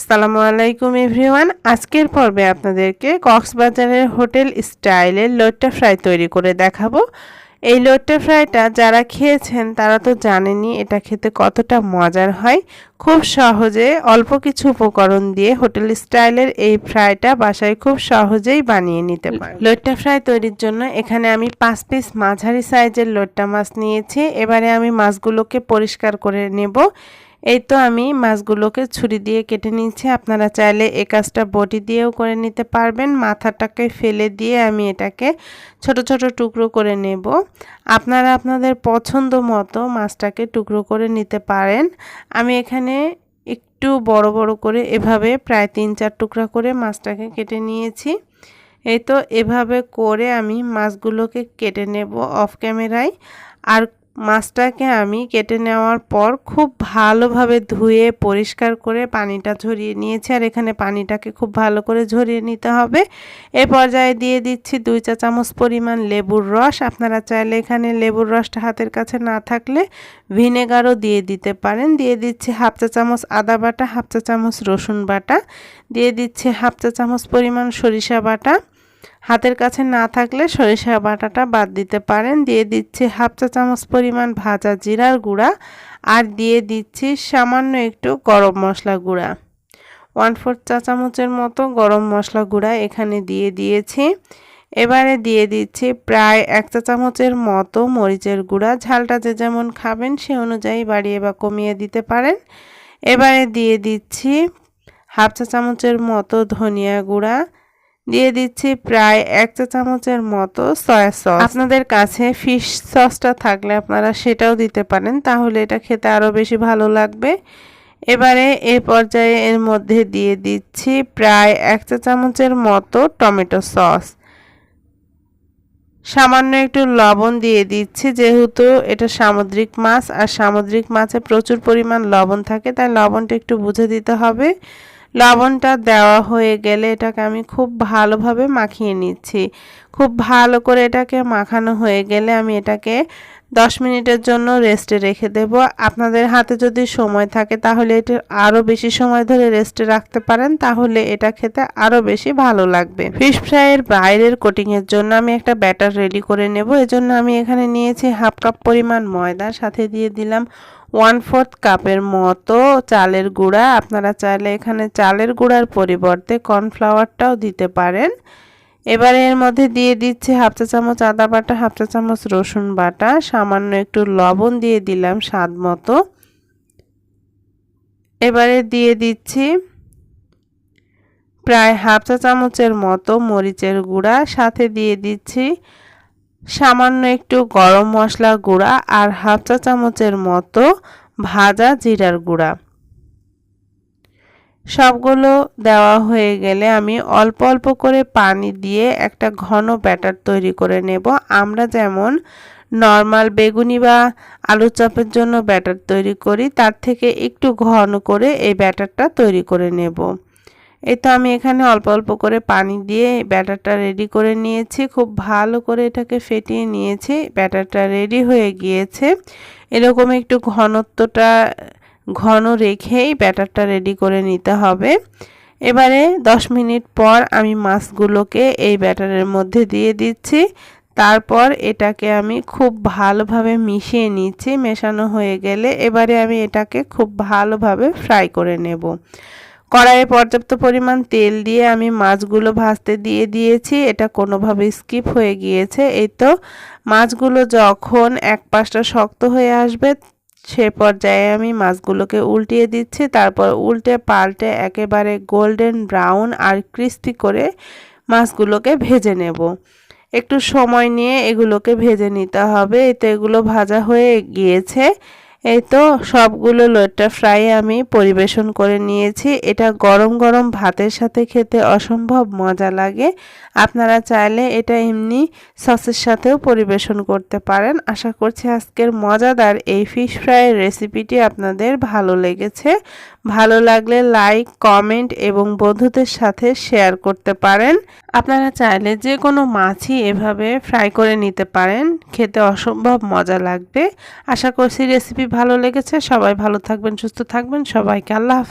আসসালামু আলাইকুম এভরিওয়ান। আজকের পর্বে আপনাদেরকে কক্সবাজারের হোটেল স্টাইলের লোট্টা ফ্রাই তৈরি করে দেখাবো। এই লোট্টা ফ্রাইটা যারা খেয়েছেন, তারা তো জানেনই এটা খেতে কতটা মজার হয়। খুব সহজে অল্প কিছু উপকরণ দিয়ে হোটেল স্টাইলের এই ফ্রাইটা বাসায় খুব সহজেই বানিয়ে নিতে পারেন। লোট্টা ফ্রাই তৈরির জন্য এখানে আমি পাঁচ পিস মাঝারি সাইজের লোট্টা মাছ নিয়েছি। এবারে আমি মাছগুলোকে পরিষ্কার করে নেব। এই তো আমি মাছগুলোকে ছুরি দিয়ে কেটে নিচ্ছি আপনারা চাইলে এ কাজটা বটি দিয়েও করে নিতে পারবেন। মাথাটাকে ফেলে দিয়ে আমি এটাকে ছোট ছোট টুকরো করে নেব। আপনারা আপনাদের পছন্দ মতো মাছটাকে টুকরো করে নিতে পারেন। আমি এখানে একটু বড় বড় করে এভাবে প্রায় তিন, চার টুকরা করে মাছটাকে কেটে নিয়েছি। এই তো এভাবে করে আমি মাছগুলোকে কেটে নেব অফ ক্যামেরায়। আর মাছটাকে আমি কেটে নেওয়ার পর খুব ভালোভাবে ধুয়ে, পরিষ্কার করে পানিটা ঝরিয়ে নিয়েছি। আর এখানে পানিটাকে খুব ভালো করে ঝরিয়ে নিতে হবে। এ পর্যায়ে দিয়ে দিচ্ছি দুই চা চামচ পরিমাণ লেবুর রস। আপনারা চাইলে এখানে লেবুর রসটা হাতের কাছে না থাকলে ভিনেগারও দিয়ে দিতে পারেন। দিয়ে দিচ্ছি হাফ চা চামচ আদা বাটা, হাফ চা চামচ রসুন বাটা। দিয়ে দিচ্ছি হাফ চা চামচ পরিমাণ সরিষা বাটা। হাতের কাছে না থাকলে সরিষা বাটাটা বাদ দিতে পারেন। দিয়ে দিচ্ছি হাফ চা চামচ পরিমাণ ভাজা জিরার গুঁড়া আর দিয়ে দিচ্ছি সামান্য একটু গরম মশলা গুঁড়া। ওয়ান ফোর চা চামচের মতো গরম মশলা গুঁড়া এখানে দিয়ে দিয়েছি। এবারে দিয়ে দিচ্ছি প্রায় এক চা চামচের মতো মরিচের গুঁড়া। ঝালটা যে যেমন খাবেন সে অনুযায়ী বাড়িয়ে বা কমিয়ে দিতে পারেন। এবারে দিয়ে দিচ্ছি হাফ চা চামচের মতো ধনিয়া গুঁড়া। দিয়ে দিচ্ছি প্রায় এক চা চামচের মতো সয়া সস আপনাদের কাছে ফিশ সসটা থাকলে আপনারা সেটাও দিতে পারেন, তাহলে এটা খেতে আরও বেশি ভালো লাগবে। এবারে এ পর্যায়ে এর মধ্যে দিয়ে দিচ্ছি প্রায় এক চা চামচের মতো টমেটো সস সামান্য একটু লবণ দিয়ে দিচ্ছি, যেহেতু এটা সামুদ্রিক মাছ, আর সামুদ্রিক মাছে প্রচুর পরিমাণ লবণ থাকে, তাই লবণটা একটু বুঝে দিতে হবে। লবণটা দেওয়া হয়ে গেলে এটাকে আমি খুব ভালোভাবে মাখিয়ে নিচ্ছি। খুব ভালো করে এটাকে মাখানো হয়ে গেলে আমি এটাকে দশ মিনিটের জন্য রেস্টে রেখে দেব। আপনাদের হাতে যদি সময় থাকে তাহলে এটা আরও বেশি সময় ধরে রেস্টে রাখতে পারেন, তাহলে এটা খেতে আরও বেশি ভালো লাগবে। ফিশ ফ্রাইয়ের বাইরের কোটিংয়ের জন্য আমি একটা ব্যাটার রেডি করে নেব। এজন্য আমি এখানে নিয়েছি হাফ কাপ পরিমাণ ময়দা, সাথে দিয়ে দিলাম ওয়ান ফোর্থ কাপের মতো চালের গুঁড়া। আপনারা চাইলে এখানে চালের গুঁড়ার পরিবর্তে কর্নফ্লাওয়ারটাও দিতে পারেন। এবারে এর মধ্যে দিয়ে দিচ্ছি হাফ চা চামচ আদা বাটা, হাফ চা চামচ রসুন বাটা, সামান্য একটু লবণ দিয়ে দিলাম স্বাদ মতো। এবারে দিয়ে দিচ্ছি প্রায় হাফ চা চামচের মতো মরিচের গুঁড়া, সাথে দিয়ে দিচ্ছি সামান্য একটু গরম মশলা গুঁড়া আর হাফ চা চামচের মতো ভাজা জিরার গুঁড়া। সবগুলো দেওয়া হয়ে গেলে আমি অল্প অল্প করে পানি দিয়ে একটা ঘন ব্যাটার তৈরি করে নেব। আমরা যেমন নর্মাল বেগুনি বা আলু চাপের জন্য ব্যাটার তৈরি করি, তার থেকে একটু ঘন করে এই ব্যাটারটা তৈরি করে নেব। এই তো আমি এখানে অল্প অল্প করে পানি দিয়ে ব্যাটারটা রেডি করে নিয়েছি। খুব ভালো করে এটাকে ফেটিয়ে নিয়েছি। ব্যাটারটা রেডি হয়ে গিয়েছে। এরকম একটু ঘনত্বটা ঘন রেখেই ব্যাটারটা রেডি করে নিতে হবে। এবারে 10 মিনিট পর আমি মাছগুলোকে এই ব্যাটারের মধ্যে দিয়ে দিচ্ছি। তারপর এটাকে আমি খুব ভালোভাবে মিশিয়ে নিচ্ছি। মেশানো হয়ে গেলে এবারে আমি এটাকে খুব ভালোভাবে ফ্রাই করে নেব। কড়াইয়ে পর্যাপ্ত পরিমাণ তেল দিয়ে আমি মাছগুলো ভাজতে দিয়ে দিয়েছি। এটা কোনোভাবে স্কিপ হয়ে গিয়েছে। এই তো মাছগুলো যখন এক পাশটা শক্ত হয়ে আসবে সে পর্যায়ে আমি মাছগুলোকে উল্টিয়ে দিচ্ছি। তারপর উল্টে পাল্টে একেবারে গোল্ডেন ব্রাউন আর ক্রিস্পি করে মাছগুলোকে ভেজে নেব। একটু সময় নিয়ে এগুলোকে ভেজে নিতে হবে। এতে এগুলো ভাজা হয়ে গিয়েছে। এই তো সবগুলো লোটটা ফ্রাই আমি পরিবেশন করে নিয়েছি। এটা গরম গরম ভাতের সাথে খেতে অসম্ভব মজা লাগে। আপনারা চাইলে এটা এমনি সসের সাথেও পরিবেশন করতে পারেন। আশা করছি আজকের মজাদার এই ফিশ ফ্রাইয়ের রেসিপিটি আপনাদের ভালো লেগেছে। ভালো লাগলে লাইক, কমেন্ট এবং বন্ধুদের সাথে শেয়ার করতে পারেন। আপনারা চাইলে যে কোনো মাছই এভাবে ফ্রাই করে নিতে পারেন। খেতে অসম্ভব মজা লাগবে। আশা করছি রেসিপি ভালো লেগেছে। সবাই ভালো থাকবেন, সুস্থ থাকবেন। সবাইকে আল্লাহ হাফিজ।